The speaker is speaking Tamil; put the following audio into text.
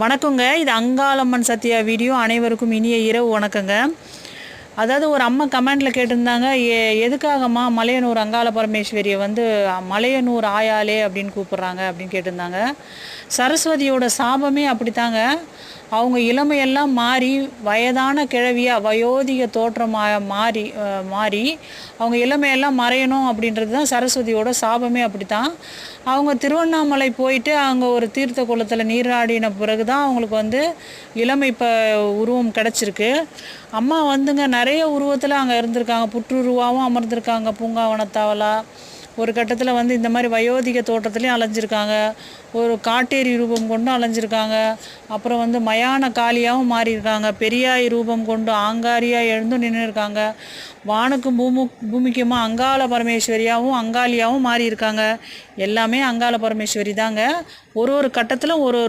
வணக்கங்க. இது அங்காளம்மன் சத்யா வீடியோ. அனைவருக்கும் இனிய இரவு வணக்கங்க. அதாவது ஒரு அம்மா கமெண்டில் கேட்டிருந்தாங்க எ எதுக்காகம்மா மலையனூர் அங்காள பரமேஸ்வரியை வந்து மலையனூர் ஆயாலே அப்படின்னு கூப்பிட்றாங்க அப்படின்னு கேட்டிருந்தாங்க. சரஸ்வதியோட சாபமே அப்படித்தாங்க. அவங்க இளமையெல்லாம் மாறி வயதான கிழவியாக வயோதிக தோற்றமாக மாறி மாறி அவங்க இளமையெல்லாம் மறையணும் அப்படின்றது தான் சரஸ்வதியோட சாபமே அப்படித்தான். அவங்க திருவண்ணாமலை போயிட்டு அங்கே ஒரு தீர்த்த குளத்தில் நீராடின பிறகு தான் அவங்களுக்கு வந்து இளமை இப்போ உருவம் கிடச்சிருக்கு. அம்மா வந்துங்க நிறைய உருவத்தில் அங்கே இருந்திருக்காங்க. புற்றுருவாவும் அமர்ந்திருக்காங்க. பூங்காவனத்தாவலாக ஒரு கட்டத்தில் வந்து இந்த மாதிரி வயோதிக தோட்டத்துலேயும் அலைஞ்சிருக்காங்க. ஒரு காட்டேரி ரூபம் கொண்டும் அலைஞ்சிருக்காங்க. அப்புறம் வந்து மயான காளியாகவும் மாறியிருக்காங்க. பெரியாய் ரூபம் கொண்டு ஆங்காரியாக எழுந்தும் நின்று இருக்காங்க வானுக்கும் பூமு பூமிக்குமா அங்காள பரமேஸ்வரியாகவும் அங்காளியாகவும் மாறியிருக்காங்க. எல்லாமே அங்காள பரமேஸ்வரி தாங்க. ஒரு ஒரு கட்டத்தில் ஒரு ஒரு